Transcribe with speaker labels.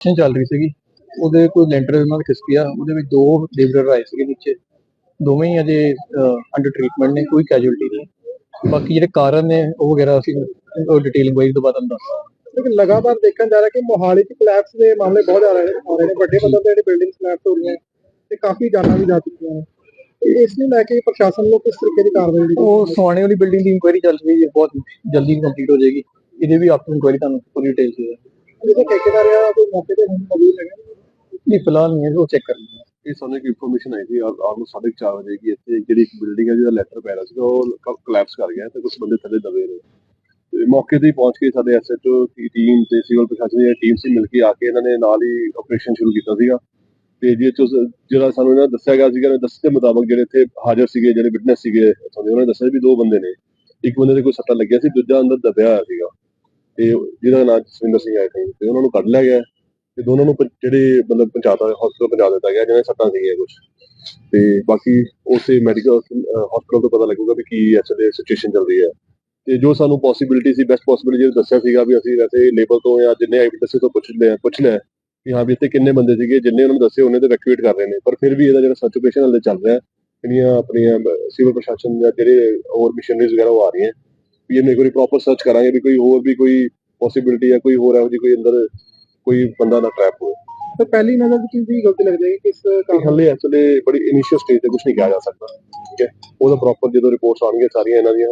Speaker 1: Construction ਚੱਲ ਰਹੀ ਸੀਗੀ। ਉਹਦੇ ਕੋਈ ਲੈਂਟਰ ਉਹਨਾਂ ਨੇ ਖਿਸਕਿਆ ਉਹਦੇ ਵਿੱਚ ਦੋ ਲੇਬਰਰ ਆਏ ਸੀਗੇ ਨੀਚੇ। ਦੋਵੇਂ ਹੀ ਅਜੇ ਅੰਡਰ ਟ੍ਰੀਟਮੈਂਟ ਨੇ ਕੋਈ ਕੈਜੂਅਲਟੀ ਨਹੀਂ। ਬਾਕੀ ਜਿਹੜੇ ਕਾਰਨ ਨੇ ਉਹ ਵਗੈਰਾ ਅਸੀਂ ਉਹ ਡਿਟੇਲਿੰਗ ਵਾਈਜ਼ ਤੋਂ ਬਾਅਦ ਦੱਸ
Speaker 2: ਲੇਕਿਨ ਲਗਾਤਾਰ ਦੇਖਣ ਜਾ ਰਿਹਾ ਕਿ ਮੋਹਾਲੀ ਚ ਕਲੈਪਸ ਦੇ ਮਾਮਲੇ ਬਹੁਤ ਰਹੇ ਆ ਰਹੇ ਨੇ ਵੱਡੇ ਪੱਧਰ ਤੇ ਜਿਹੜੀ ਬਿਲਡਿੰਗ ਕਲੈਪਸ ਹੋ ਰਹੀਆਂ ਤੇ ਕਾਫੀ ਜਾਨਾਂ ਵੀ ਜਾ ਚੁੱਕੀਆਂ ਨੇ। ਇਸ ਨੂੰ ਲੈ ਕੇ ਪ੍ਰਸ਼ਾਸਨ ਨੂੰ ਕਿਸ ਤਰੀਕੇ ਦੀ ਕਾਰਵਾਈ ਦੀ
Speaker 1: ਉਹ ਸੋਹਾਣੇ ਵਾਲੀ ਬਿਲਡਿੰਗ ਦੀ ਇਨਕੁਆਇਰੀ ਚੱਲ ਰਹੀ ਹੈ। ਬਹੁਤ ਜਲਦੀ ਕੰਪਲੀਟ ਹੋ ਜਾਏਗੀ। ਇਹਦੇ ਵੀ ਆਫਟਰ ਇਨਕੁਆਇਰੀ ਤੁਹਾਨੂੰ ਪੂਰੀ ਡਿਟੇਲ ਦੇ
Speaker 2: ਜਿਹਦੇ ਠੇਕੇਦਾਰ ਆ ਕੋਈ ਮੌਕੇ ਤੇ ਹੁਣ ਮੌਜੂਦ ਹੈਗਾ
Speaker 1: ਨਹੀਂ ਫਿਲਹਾਲ ਨਹੀਂ ਹੈ ਉਹ ਚੈੱਕ ਕਰ ਲੈਂਦੇ
Speaker 3: ਇਹ ਸਾਨੂੰ ਇੱਕ ਇਨਫੋਰਮੇਸ਼ਨ ਆਈ ਸੀ ਕੁ ਚਾਰ ਵਜੇ ਕਿ ਇੱਥੇ ਜਿਹੜੀ ਇੱਕ ਬਿਲਡਿੰਗ ਹੈ ਜਿਹਦਾ ਲੈਟਰ ਪੈ ਰਿਹਾ ਸੀਗਾ ਉਹ ਕਲੈਪਸ ਕਰ ਗਿਆ ਤੇ ਕੁਝ ਬੰਦੇ ਥੱਲੇ ਦਬੇ ਨੇ ਤੇ ਮੌਕੇ ਤੇ ਪਹੁੰਚ ਕੇ ਸਾਡੇ ਐਸਐਚਓ ਦੀ ਟੀਮ ਤੇ ਸਿਵਲ ਪ੍ਰਸ਼ਾਸਨ ਦੀ ਟੀਮ ਸੀ ਮਿਲ ਕੇ ਆ ਕੇ ਇਹਨਾਂ ਨੇ ਨਾਲ ਹੀ ਆਪਰੇਸ਼ਨ ਸ਼ੁਰੂ ਕੀਤਾ ਸੀਗਾ। ਤੇ ਜਿਹਦੇ ਚ ਜਿਹੜਾ ਸਾਨੂੰ ਇਹਨਾਂ ਨੇ ਦੱਸਿਆ ਗਿਆ ਸੀਗਾ ਦੱਸੇ ਦੇ ਮੁਤਾਬਕ ਜਿਹੜੇ ਇੱਥੇ ਹਾਜ਼ਰ ਸੀਗੇ ਜਿਹੜੇ ਵਿਟਨੈਸ ਸੀਗੇ ਸਾਨੂੰ ਉਹਨਾਂ ਨੇ ਦੱਸਿਆ ਵੀ ਦੋ ਬੰਦੇ ਨੇ। ਇੱਕ ਬੰਦੇ ਦੇ ਕੋਈ ਸੱਟਾ ਲੱਗਿਆ ਸੀ ਦੂਜਾ ਅੰਦਰ ਦਬਿਆ ਹੋਇਆ ਸੀਗਾ। ਤੇ ਜਿਹਦਾ ਨਾਮ ਜਸਵਿੰਦਰ ਸਿੰਘ ਆਇਆ ਸੀ ਤੇ ਉਹਨਾਂ ਨੂੰ ਕੱਢ ਲਿਆ ਗਿਆ ਤੇ ਦੋਨਾਂ ਨੂੰ ਪ- ਜਿਹੜੇ ਮਤਲਬ ਪਹੁੰਚਾਤਾ ਹਸਪਤਾਲ ਪਹੁੰਚਾ ਦਿੱਤਾ ਗਿਆ ਜਿਹਨਾਂ ਦੇ ਸੱਟਾਂ ਸੀਗੀਆਂ ਕੁਝ ਤੇ ਬਾਕੀ ਉਸੇ ਮੈਡੀਕਲ ਹਸਪਤਾਲ ਤੋਂ ਪਤਾ ਲੱਗੂਗਾ ਵੀ ਕੀ ਐਸਲੇ ਸਿਚੁਏਸ਼ਨ ਚੱਲ ਰਹੀ ਹੈ। ਤੇ ਜੋ ਸਾਨੂੰ ਪੋਸਿਬਿਲਿਟੀ ਸੀ ਬੈਸਟ ਪੋਸਿਬਿਲਿਟੀ ਜਿਹੜਾ ਦੱਸਿਆ ਸੀਗਾ ਵੀ ਅਸੀਂ ਵੈਸੇ ਲੇਬਰ ਤੋਂ ਜਾਂ ਜਿੰਨੇ ਆਈਵਿਟਨੈਸ ਤੋਂ ਪੁੱਛ ਲਿਆ ਪੁੱਛ ਲਿਆ ਕਿ ਹਾਂ ਵੀ ਇੱਥੇ ਕਿੰਨੇ ਬੰਦੇ ਸੀਗੇ, ਜਿੰਨੇ ਉਹਨਾਂ ਨੂੰ ਦੱਸੇ ਉਹਨੇ ਤੇ ਵੈਕੂਏਟ ਕਰ ਰਹੇ ਨੇ। ਪਰ ਫਿਰ ਵੀ ਇਹਦਾ ਜਿਹੜਾ ਸਰਚ ਹਲੇ ਚੱਲ ਰਿਹਾ ਜਿਹੜੀਆਂ ਆਪਣੀਆਂ ਸਿਵਲ ਪ੍ਰਸ਼ਾਸਨ ਜਾਂ ਜਿਹੜੇ ਹੋਰ ਮਿਸ਼ਨਰੀਜ਼ ਵਗੈਰਾ ਉਹ ਆ ਰਹੀਆਂ। ਵੀ ਇਹਨੂੰ ਵਾਰੀ ਪ੍ਰੋਪਰ ਸਰਚ ਕਰਾਂਗੇ ਵੀ ਕੋਈ ਹੋਰ ਵੀ ਕੋਈ ਪੋਸਿਬਿਲਿਟੀ ਹੈ ਕੋਈ ਹੋਰ ਇਹੋ ਜਿਹੀ ਕੋਈ ਅੰਦਰ ਕੋਈ ਬੰਦਾ ਨਾ ਟਰੈਪ ਹੋਵੇ।
Speaker 2: ਤੇ ਪਹਿਲੀ ਨਜ਼ਰ ਚੀਜ਼ ਦੀ ਗਲਤੀ ਹੈ ਕਿ ਕਿਸ ਕਾਰਨ
Speaker 3: ਹਲੇ ਐਕਚੁਅਲੀ ਬੜੀ ਇਨੀਸ਼ੀਅਲ ਸਟੇਜ ਤੇ ਕੁਝ ਨਹੀਂ ਕਿਹਾ ਜਾ ਸਕਦਾ ਠੀਕ ਹੈ? ਉਹਦਾ ਪ੍ਰੋਪਰ ਜਦੋਂ ਰਿਪੋਰਟਸ ਆਉਣਗੀਆਂ ਸਾਰੀਆਂ ਇਹਨਾਂ ਦੀਆਂ